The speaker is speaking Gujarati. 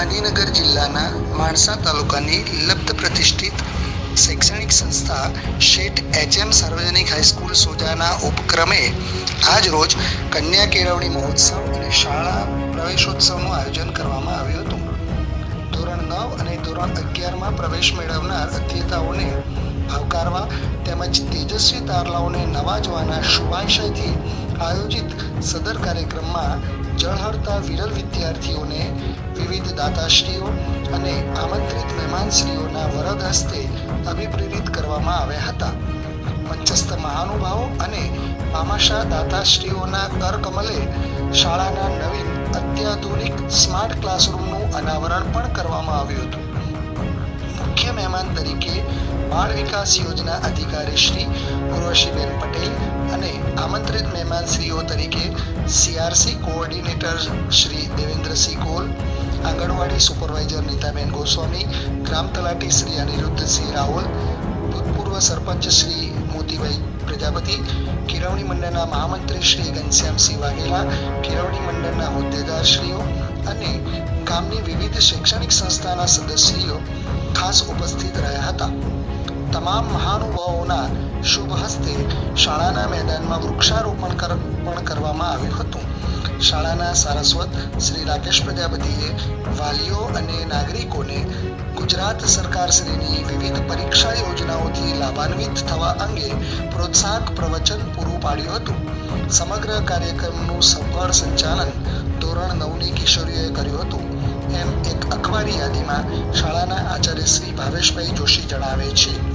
ગાંધીનગર જિલ્લાના માણસા તાલુકાની લબ્ધ પ્રતિષ્ઠિત શૈક્ષણિક સંસ્થા શેઠ એચ એમ સાર્વજનિક હાઈસ્કૂલ સોજાના ઉપક્રમે આજ રોજ કન્યા કેળવણી મહોત્સવ અને શાળા પ્રવેશોત્સવનું આયોજન કરવામાં આવ્યું હતું. ધોરણ નવ અને ધોરણ અગિયારમાં પ્રવેશ મેળવનાર અધ્યતાઓને આવકારવા તેમજ તેજસ્વી તારલાઓને નવાજવાના શુભાશયથી આયોજિત સદર કાર્યક્રમમાં જળહળતા વિરલ વિદ્યાર્થીઓને દાતાશ્રીઓ અને આમંત્રિત મહેમાનશ્રીઓના વરદ હસ્તે અભિપ્રેરિત કરવામાં આવ્યા હતા. મંચસ્થ મહાનુભાવો અને પામાશા દાતાશ્રીઓના કરકમલે શાળાના નવીન અત્યાધુનિક સ્માર્ટ ક્લાસરૂમનું અનાવરણ પણ કરવામાં આવ્યું હતું. મુખ્ય મહેમાન તરીકે બાળ વિકાસ યોજના અધિકારી શ્રી ઉર્વશીબેન પટેલ અને આમંત્રિત મહેમાનશ્રીઓ તરીકે CRC coordinator Shri Devendrasinh Kol anganwadi supervisor Nitaben Goswami, ગ્રામ તલાટી શ્રી અનિરુદ્ધસિંહ રાહુલ ભૂતપૂર્વ સરપંચ શ્રી મોતીભાઈ પ્રજાપતિ કેળવણી મંડળના મહામંત્રી શ્રી ઘનશ્યામસિંહ વાઘેલા કેળવણી મંડળના હોદ્દેદારશ્રીઓ અને ગામની વિવિધ શૈક્ષણિક સંસ્થાના સદસ્યો ખાસ ઉપસ્થિત રહ્યા હતા. તમામ મહાનુભાવોના શુભ હસ્તે શાળાના મેદાનમાં વૃક્ષારોપણ પણ કરવામાં આવ્યું હતું. શાળાના સારસ્વત શ્રી રાકેશ પ્રજાપતિએ વાલીઓ અને નાગરિકોને ગુજરાત સરકાર શ્રીની વિવિધ પરીક્ષા યોજનાઓથી લાભાન્વિત થવા અંગે પ્રોત્સાહક પ્રવચન પૂરું પાડ્યું હતું. સમગ્ર કાર્યક્રમનું સફળ સંચાલન ધોરણ નવની કિશોરીઓએ કર્યું હતું. એમ એક અખબારી યાદીમાં શાળાના આચાર્ય શ્રી ભાવેશભાઈ જોશી જણાવે છે.